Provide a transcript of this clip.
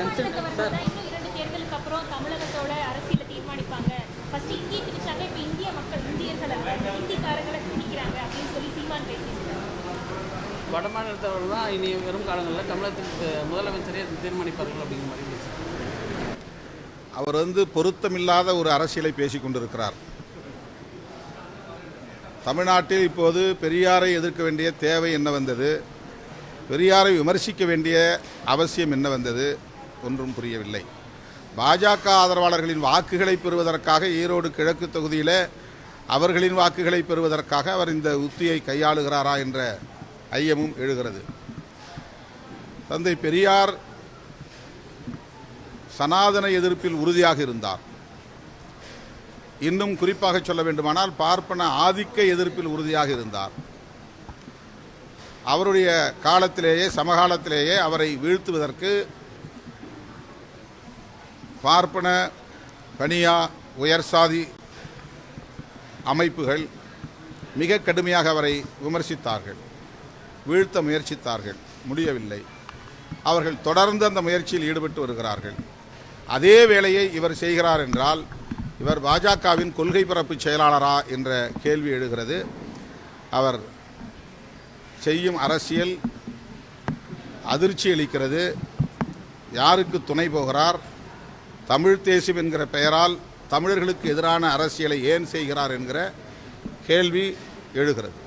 வடமாநிலத்தை வரும்போது இன்னும் இரண்டு தேர்தலுக்கு அப்புறம் தமிழகத்தோட அரசியலை தீர்மானிப்பாங்க. ஃபர்ஸ்ட் இந்திய திணிச்சாங்க இப்போ இந்திய மக்கள் இந்தியர்கள் அல்ல இந்திக்காரங்களை திணிக்கிறாங்க அப்படின்னு சொல்லி சீமான் பேசியிருக்காங்க வடமாநிலத்தவர் தான் இனி வரும் காலங்களில் தமிழகத்துக்கு முதலமைச்சரே தீர்மானிப்பார்கள் அப்படிங்கிற மாதிரி பேசுகிறார் அவர் வந்து பொருத்தமில்லாத ஒரு அரசியலை பேசிக் கொண்டிருக்கிறார். தமிழ்நாட்டில் இப்போது பெரியாரை எதிர்க்க வேண்டிய தேவை என்ன வந்தது? பெரியாரை விமர்சிக்க வேண்டிய அவசியம் என்ன வந்தது? ஒன்றும் புரியவில்லை. பாஜக ஆதரவாளர்களின் வாக்குகளை பெறுவதற்காக ஈரோடு கிழக்கு தொகுதியில் அவர்களின் வாக்குகளை பெறுவதற்காக அவர் இந்த உத்தியை கையாளுகிறாரா என்ற ஐயமும் எழுகிறது. தந்தை பெரியார் சனாதன எதிர்ப்பில் உறுதியாக இருந்தார். இன்னும் குறிப்பாக சொல்ல வேண்டுமானால் பார்ப்பன ஆதிக்க எதிர்ப்பில் உறுதியாக இருந்தார். அவருடைய காலத்திலேயே சமகாலத்திலேயே அவரை வீழ்த்துவதற்கு பார்ப்பன பனியா உயர் சாதி அமைப்புகள் மிக கடுமையாக அவரை விமர்சித்தார்கள் வீழ்த்த முயற்சித்தார்கள் முடியவில்லை. அவர்கள் தொடர்ந்து அந்த முயற்சியில் ஈடுபட்டு வருகிறார்கள். அதே வேளையை இவர் செய்கிறார் என்றால் இவர் பாஜகவின் கொள்கை பரப்பு செயலாளரா என்ற கேள்வி எழுகிறது. அவர் செய்யும் அரசியல் அதிர்ச்சி அளிக்கிறது. யாருக்கு துணை போகிறார்? தமிழ் தேசியம் என்கிற பெயரால் தமிழர்களுக்கு எதிரான அரசியலை ஏன் செய்கிறார் என்கிற கேள்வி எழுகிறது.